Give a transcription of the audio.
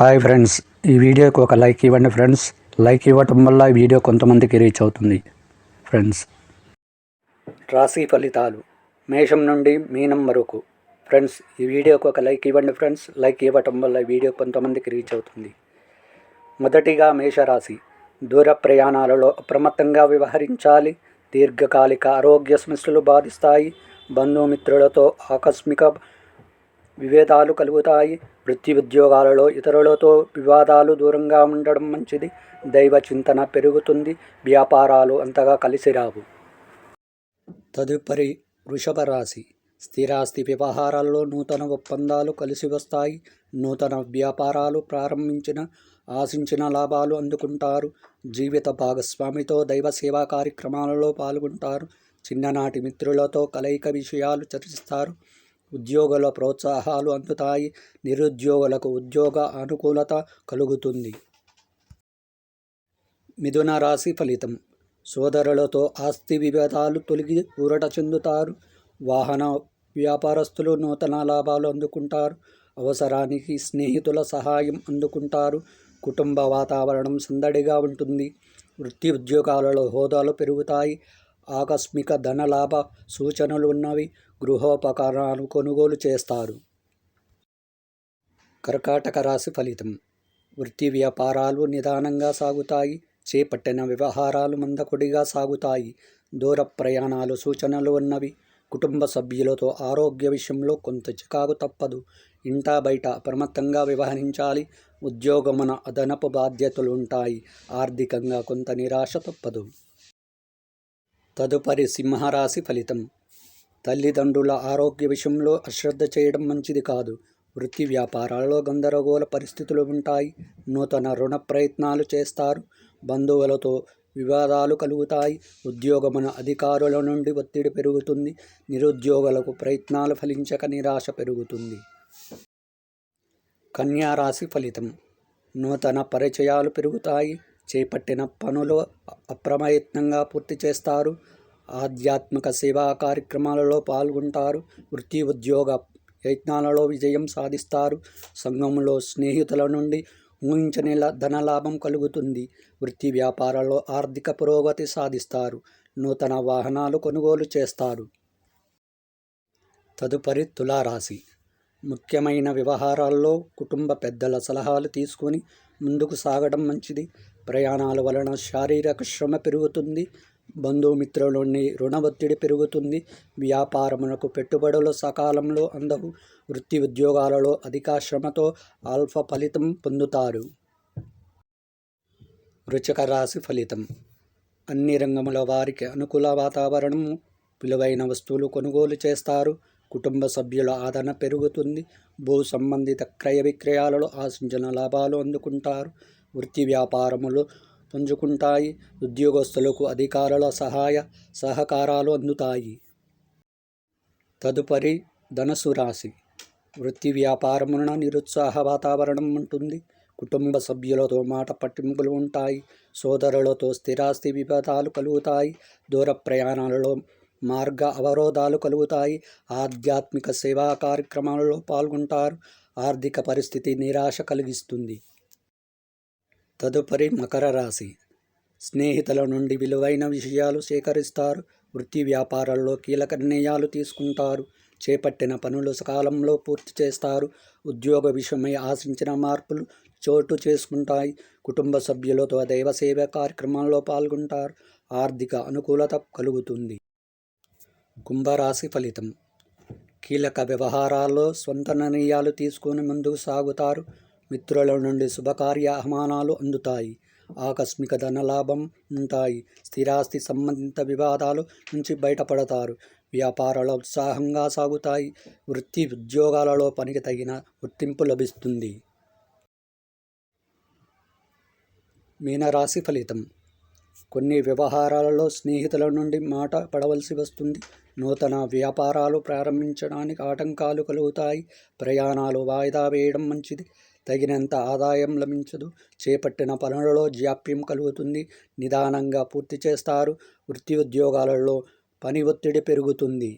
Hi friends ఈ వీడియోకి ఒక లైక్ ఇవ్వండి ఫ్రెండ్స్. లైక్ ఇవ్వటం వల్ల ఈ వీడియో కొంతమందికి రీచ్ అవుతుంది. ఫ్రెండ్స్ రాశి ఫలితాలు. మేషం నుండి మీనం వరకు. ఫ్రెండ్స్ ఈ వీడియోకి ఒక లైక్ ఇవ్వండి ఫ్రెండ్స్. లైక్ ఇవ్వటం వల్ల ఈ వీడియో కొంతమందికి రీచ్ అవుతుంది. మొదటిగా మేషరాశి. దూర ప్రయాణాలలో అప్రమత్తంగా వ్యవహరించాలి. దీర్ఘకాలిక ఆరోగ్య సమస్యలు బాధిస్తాయి. బంధుమిత్రులతో ఆకస్మిక విభేదాలు కలుగుతాయి. వృత్తి ఉద్యోగాలలో ఇతరులతో వివాదాలు దూరంగా ఉండడం మంచిది. దైవ చింతన పెరుగుతుంది. వ్యాపారాలు అంతగా కలిసి రావు. తదుపరి వృషభ రాశి. స్థిరాస్తి వ్యవహారాల్లో నూతన ఒప్పందాలు కలిసి వస్తాయి. నూతన వ్యాపారాలు ప్రారంభించిన ఆశించిన లాభాలు అందుకుంటారు. జీవిత భాగస్వామితో దైవ సేవా కార్యక్రమాలలో పాల్గొంటారు. చిన్ననాటి మిత్రులతో కలయిక విషయాలు చర్చిస్తారు. ఉద్యోగుల ప్రోత్సాహాలు అందుతాయి నిరుద్యోగులకు ఉద్యోగ అనుకూలత కలుగుతుంది. మిథున రాశి ఫలితం. సోదరులతో ఆస్తి విభేదాలు తొలగి ఊరట చెందుతారు. వాహన వ్యాపారస్తులు నూతన లాభాలు అందుకుంటారు. అవసరానికి స్నేహితుల సహాయం అందుకుంటారు. కుటుంబ వాతావరణం సందడిగా ఉంటుంది. వృత్తి ఉద్యోగాలలో హోదాలు పెరుగుతాయి. ఆకస్మిక ధనలాభ సూచనలు ఉన్నవి గృహోపకరణాలు కొనుగోలు చేస్తారు. కర్కాటక రాశి ఫలితం. వృత్తి వ్యాపారాలు నిదానంగా సాగుతాయి. చేపట్టిన వ్యవహారాలు మందకొడిగా సాగుతాయి. దూర ప్రయాణాలు సూచనలు ఉన్నవి. కుటుంబ సభ్యులతో ఆరోగ్య విషయంలో కొంత చికాకు తప్పదు. ఇంటా బయట అప్రమత్తంగా వ్యవహరించాలి. ఉద్యోగమున అదనపు బాధ్యతలు ఉంటాయి ఆర్థికంగా కొంత నిరాశ తప్పదు. తదుపరి సింహరాశి ఫలితం. తల్లిదండ్రుల ఆరోగ్య విషయంలో అశ్రద్ధ చేయడం మంచిది కాదు. వృత్తి వ్యాపారాల్లో గందరగోళ పరిస్థితులు ఉంటాయి. నూతన రుణ ప్రయత్నాలు చేస్తారు. బంధువులతో వివాదాలు కలుగుతాయి. ఉద్యోగమున అధికారుల నుండి ఒత్తిడి పెరుగుతుంది. నిరుద్యోగులకు ప్రయత్నాలు ఫలించక నిరాశ పెరుగుతుంది. కన్యారాశి ఫలితం. నూతన పరిచయాలు పెరుగుతాయి. చేపట్టిన పనులు అప్రయత్నంగా పూర్తి చేస్తారు. ఆధ్యాత్మిక సేవా కార్యక్రమాలలో పాల్గొంటారు. వృత్తి ఉద్యోగ యత్నాలలో విజయం సాధిస్తారు. సంఘంలో స్నేహితుల నుండి ఊహించని ధనలాభం కలుగుతుంది. వృత్తి వ్యాపారాల్లో ఆర్థిక పురోగతి సాధిస్తారు. నూతన వాహనాలు కొనుగోలు చేస్తారు. తదుపరి తులారాశి. ముఖ్యమైన వ్యవహారాల్లో కుటుంబ పెద్దల సలహాలు తీసుకొని ముందుకు సాగడం మంచిది. ప్రయాణాల వలన శారీరక శ్రమ పెరుగుతుంది బంధుమిత్రుల నుండి రుణ ఒత్తిడి పెరుగుతుంది వ్యాపారములకు పెట్టుబడులు సకాలంలో అందవు వృత్తి ఉద్యోగాలలో అధిక శ్రమతో ఆల్ఫ ఫలితం పొందుతారు. వృచక రాశి ఫలితం. అన్ని రంగముల వారికి అనుకూల వాతావరణము విలువైన వస్తువులు కొనుగోలు చేస్తారు కుటుంబ సభ్యుల ఆదరణ పెరుగుతుంది భూ సంబంధిత క్రయ విక్రయాలలో ఆశించిన లాభాలు అందుకుంటారు వృత్తి వ్యాపారములు పుంజుకుంటాయి ఉద్యోగస్తులకు అధికారుల సహాయ సహకారాలు అందుతాయి. తదుపరి ధనసు రాశి. వృత్తి వ్యాపారమున నిరుత్సాహ వాతావరణం ఉంటుంది. కుటుంబ సభ్యులతో మాట పట్టింపులు ఉంటాయి. సోదరులతో స్థిరాస్తి విభేదాలు కలుగుతాయి. దూర ప్రయాణాలలో మార్గ అవరోధాలు కలుగుతాయి. ఆధ్యాత్మిక సేవా కార్యక్రమాలలో పాల్గొంటారు. ఆర్థిక పరిస్థితి నిరాశ కలిగిస్తుంది. తదుపరి మకర రాశి. స్నేహితుల నుండి విలువైన విషయాలు సేకరిస్తారు. వృత్తి వ్యాపారాల్లో కీలక నిర్ణయాలు తీసుకుంటారు. చేపట్టిన పనులు సకాలంలో పూర్తి చేస్తారు. ఉద్యోగ విషయమై ఆశించిన మార్పులు చోటు చేసుకుంటాయి. కుటుంబ సభ్యులతో దైవసేవ కార్యక్రమాల్లో పాల్గొంటారు. ఆర్థిక అనుకూలత కలుగుతుంది. కుంభరాశి ఫలితం. కీలక వ్యవహారాల్లో సొంత నిర్ణయాలు తీసుకుని ముందుకు సాగుతారు. మిత్రుల నుండి శుభకార్య ఆహ్వానాలు అందుతాయి. ఆకస్మిక ధనలాభం ఉంటాయి. స్థిరాస్తి సంబంధిత వివాదాలు నుంచి బయటపడతారు. వ్యాపారాలు ఉత్సాహంగా సాగుతాయి. వృత్తి ఉద్యోగాలలో పనికి తగిన గుర్తింపు లభిస్తుంది. మీనరాశి ఫలితం. కొన్ని వ్యవహారాలలో స్నేహితుల నుండి మాట పడవలసి వస్తుంది. నూతన వ్యాపారాలు ప్రారంభించడానికి ఆటంకాలు కలుగుతాయి. ప్రయాణాలు వాయిదా వేయడం మంచిది. తగినంత ఆదాయం లభించదు. చేపట్టిన పనులలో జాప్యం కలుగుతుంది. నిదానంగా పూర్తి చేస్తారు. వృత్తి ఉద్యోగాలలో పని ఒత్తిడి పెరుగుతుంది.